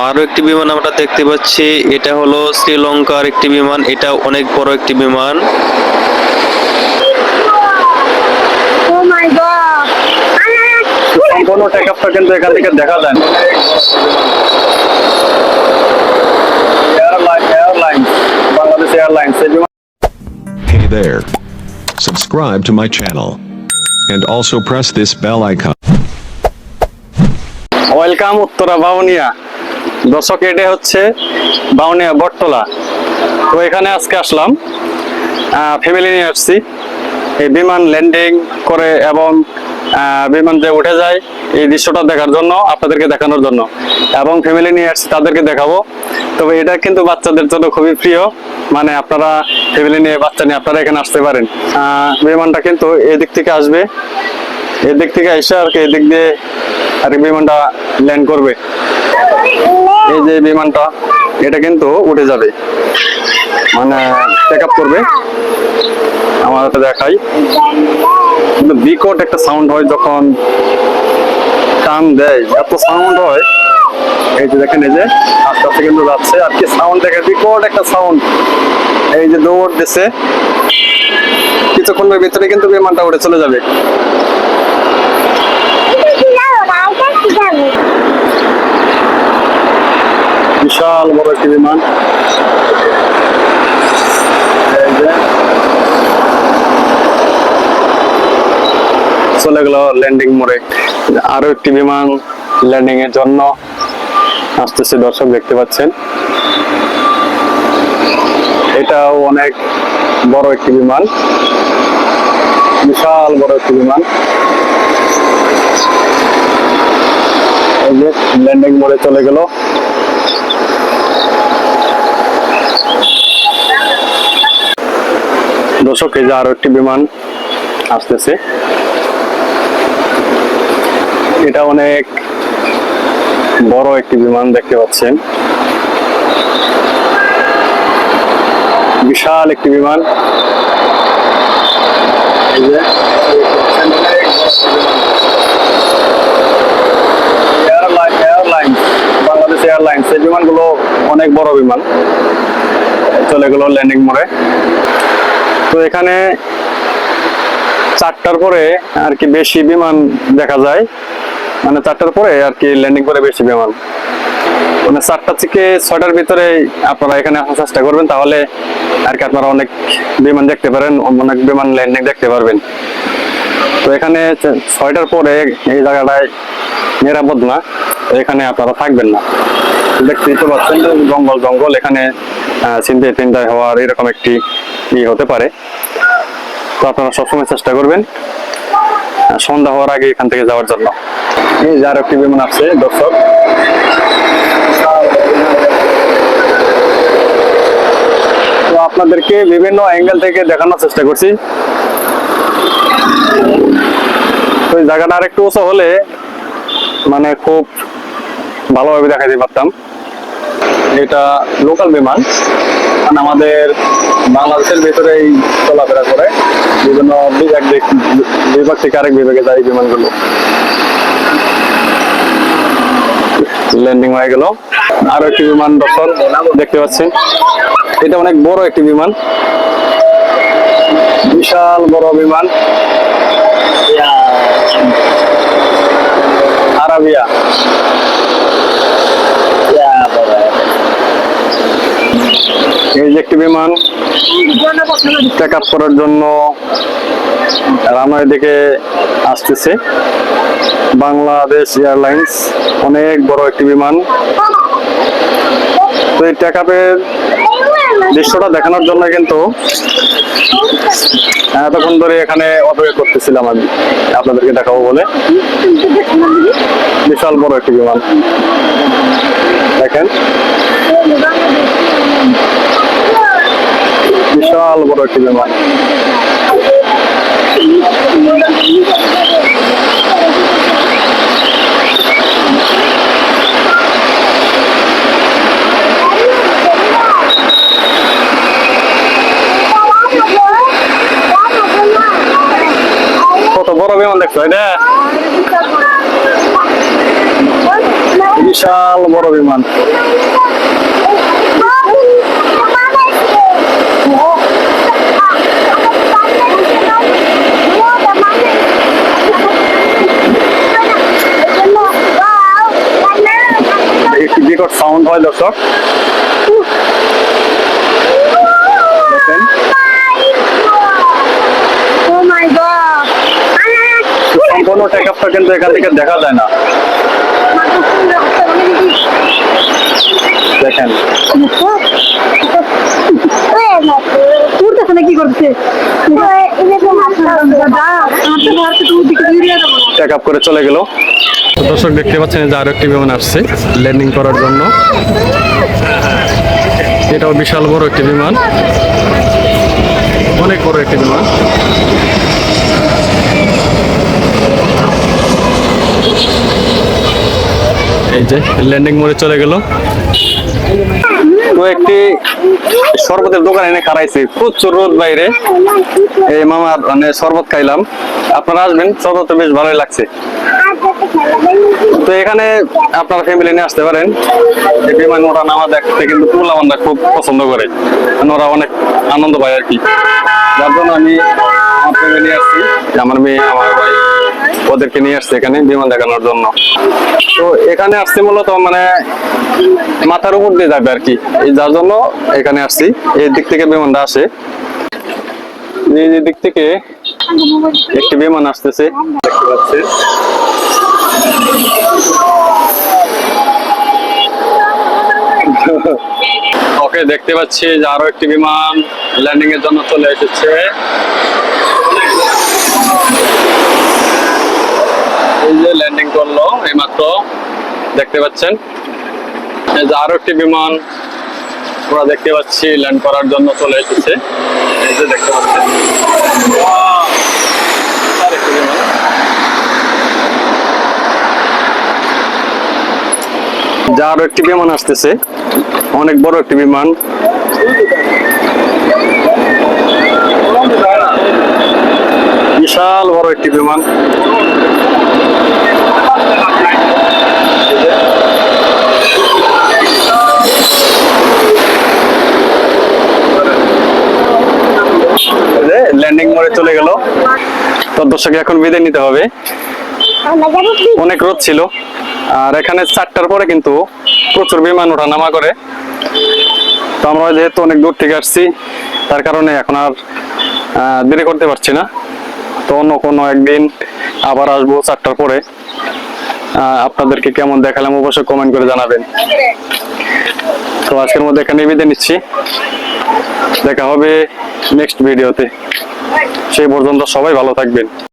আরও একটি বিমান আমরা দেখতে পাচ্ছি এটা হলো শ্রীলঙ্কার একটি বিমান এটা অনেক বড় একটি বিমান Oh my god! সম্পূর্ণ টেক আপটা কিন্তু এখান থেকে দেখা যায় এয়ারলাইন এয়ারলাইন বাংলাদেশ এয়ারলাইন্স এই বিমান Hey there. Subscribe to my channel. And also press this bell icon. Welcome Uttara Bauniya দর্শক, এটা হচ্ছে বাউনিয়া বটতলা। তো এখানে আজকে আসলাম ফ্যামিলি নিয়ে আসছি এই বিমান ল্যান্ডিং করে এবং বিমান যে উঠে যায়, এই দৃশ্যটা দেখার জন্য, আপনাদেরকে দেখানোর জন্য। এবং ফ্যামিলি নিয়ে আসছি তাদেরকে দেখাবো। তবে এটা কিন্তু বাচ্চাদের জন্য খুবই প্রিয়। মানে আপনারা ফ্যামিলি নিয়ে বাচ্চা নিয়ে আপনারা এখানে আসতে পারেন। বিমানটা কিন্তু এদিক থেকে আসবে। এদিক থেকে এসে আর কি এদিক দিয়ে আর বিমানটা ল্যান্ড করবে। এই যে বিমানটা, এটা কিন্তু উঠে যাবে। মানে চেক আপ করবে। আমার দেখাই। কিন্তু বিকট একটা সাউন্ড হয় যখন টান দেয়। এত সাউন্ড হয়। এই যে দেখেন, এই যে আস্তে আস্তে কিন্তু যাচ্ছে। আর কি সাউন্ড দেখে বিকট একটা সাউন্ড এই যে দৌড় দিছে কিছুক্ষণের ভিতরে কিন্তু বিমানটা উঠে চলে যাবে। বিশাল বড় একটি বিমান। চলে গেল ল্যান্ডিং মোড়ে। আরও একটি বিমান ল্যান্ডিং এর জন্য আসতেছে, দর্শক দেখতে পাচ্ছেন। এটাও অনেক বড় একটি বিমান। বিশাল বড় একটি বিমান। ল্যান্ডিং মোড়ে চলে গেল। দর্শক এই যে আরও একটি বিমান আসতেছে। এটা অনেক বড় একটি বিমান দেখতে পাচ্ছেন। বিশাল একটি বিমান। বাংলাদেশ এয়ারলাইন্স, এই বিমানগুলো অনেক বড় বিমান। চলে গেল ল্যান্ডিং মোড়ে। তো এখানে চারটার পরে আর কি বেশি বিমান দেখা যায়। মানে চারটার পরে আর কি ল্যান্ডিং করে বেশি বিমান। মানে চারটা থেকে ছয়টার ভিতরে আপনারা এখানে আসার চেষ্টা করবেন, তাহলে আর কি আপনারা অনেক বিমান দেখতে পারেন, অনেক বিমান ল্যান্ডিং দেখতে পারবেন। তো এখানে ছয়টার পরে এই জায়গাটায় নিরাপদ না, তো এখানে আপনারা থাকবেন না। দেখতেই তো পাচ্ছেন, জঙ্গল জঙ্গল, এখানে চিন্তা চিন্তায় হওয়ার এরকম একটি ই হতে পারে। তো আপনারা সবসময় চেষ্টা করবেন সন্ধ্যা হওয়ার আগে এখান থেকে যাওয়ার জন্য। এই যে একটি বিমান আছে দর্শক। তো আপনাদেরকে বিভিন্ন অ্যাঙ্গেল থেকে দেখানোর চেষ্টা করছি। তো জায়গাটা আর একটু উঁচু হলে মানে খুব ভালোভাবে দেখাতে পারতাম। এটা লোকাল বিমান। মানে আমাদের বাংলাদেশের ভেতরেই চলাফেরা করে। বিভিন্ন বিভাগ বিভাগ থেকে আরেক বিভাগে যায় বিমানগুলো। ল্যান্ডিং হয়ে গেল। আরও একটি বিমান দর্শক দেখতে পাচ্ছেন এটা অনেক বড় একটি বিমান। বিশাল বড় বিমান। আরাবিয়া এই যে একটি বিমান চেক আপ করার জন্য রানওয়ে দিকে আসতেছে। বাংলাদেশ এয়ারলাইন্স অনেক বড় একটি বিমান। তো এই চেক আপের দৃশ্যটা দেখানোর জন্য কিন্তু এতক্ষণ ধরে এখানে অপেক্ষা করতেছিলাম আমি। আপনাদেরকে দেখাবো বলে। বিশাল বড় একটি বিমান। দেখেন। বিশাল বড় একটি বিমান কত বড় বিমান দেখছ এটা বিশাল বড় বিমান হয় দর্শক Oh my সম্পূর্ণ টেক আপটা কিন্তু এখান থেকে দেখা যায় না। দেখেন। কি করছে চেক আপ করে চলে গেল। দর্শক দেখতে পাচ্ছেন যে আরও একটি বিমান আসছে ল্যান্ডিং করার জন্য। এটাও বিশাল বড় একটি বিমান। অনেক বড় একটি বিমান। এই যে ল্যান্ডিং মোড়ে চলে গেল। একটি শরবতের দোকান এনে খারাইছে। প্রচুর রোদ বাইরে। এই মামার মানে শরবত খাইলাম। আপনারা আসবেন, শরবত বেশ ভালোই লাগছে। তো এখানে আপনার ফ্যামিলি নিয়ে আসতে পারেন। বিমান নামা দেখতে কিন্তু পুলা বান্ধা খুব পছন্দ করে। কারণ ওরা অনেক আনন্দ পায় আর কি। যার জন্য আমি আমার ফ্যামিলি নিয়ে আসছি। আমার মেয়ে, আমার ভাই, ওদেরকে নিয়ে আসছে এখানে বিমান দেখানোর জন্য। তো এখানে আসছে মূলত মানে মাথার উপর দিয়ে যাবে আর কি। যার জন্য এখানে আসছি। এই দিক থেকে বিমানটা আসে। এই দিক থেকে একটি বিমান আসতেছে। দেখতে পাচ্ছেন। ওকে দেখতে পাচ্ছি যে আরও একটি বিমান ল্যান্ডিং এর জন্য চলে এসেছে। এই যে ল্যান্ডিং করল, এইমাত্র দেখতে পাচ্ছেন। এই যে আরও একটি বিমান আমরা দেখতে পাচ্ছি ল্যান্ড করার জন্য চলে এসেছে। এই যে দেখতে পাচ্ছেন Wow! আরেকটি বিমান। যা আরও একটি বিমান আসতেছে অনেক বড় একটি বিমান। বিশাল বড় একটি বিমান। ল্যান্ডিং মোড়ে চলে গেল। তো দর্শক এখন বিদায় নিতে হবে। অনেক রোদ ছিল। আর এখানে চারটার পরে কিন্তু প্রচুর বিমান ওঠা নামা করে। তো আমরা যেহেতু অনেক দূর থেকে আসছি, তার কারণে এখন আর দেরি করতে পারছি না। তো অন্য কোনো একদিন আবার আসব চারটার পরে। আপনাদেরকে কেমন দেখালাম অবশ্যই কমেন্ট করে জানাবেন। তো আজকের মধ্যে এখানে বিদায় নিচ্ছি। দেখা হবে নেক্সট ভিডিওতে সেই পর্যন্ত সবাই ভালো থাকবেন।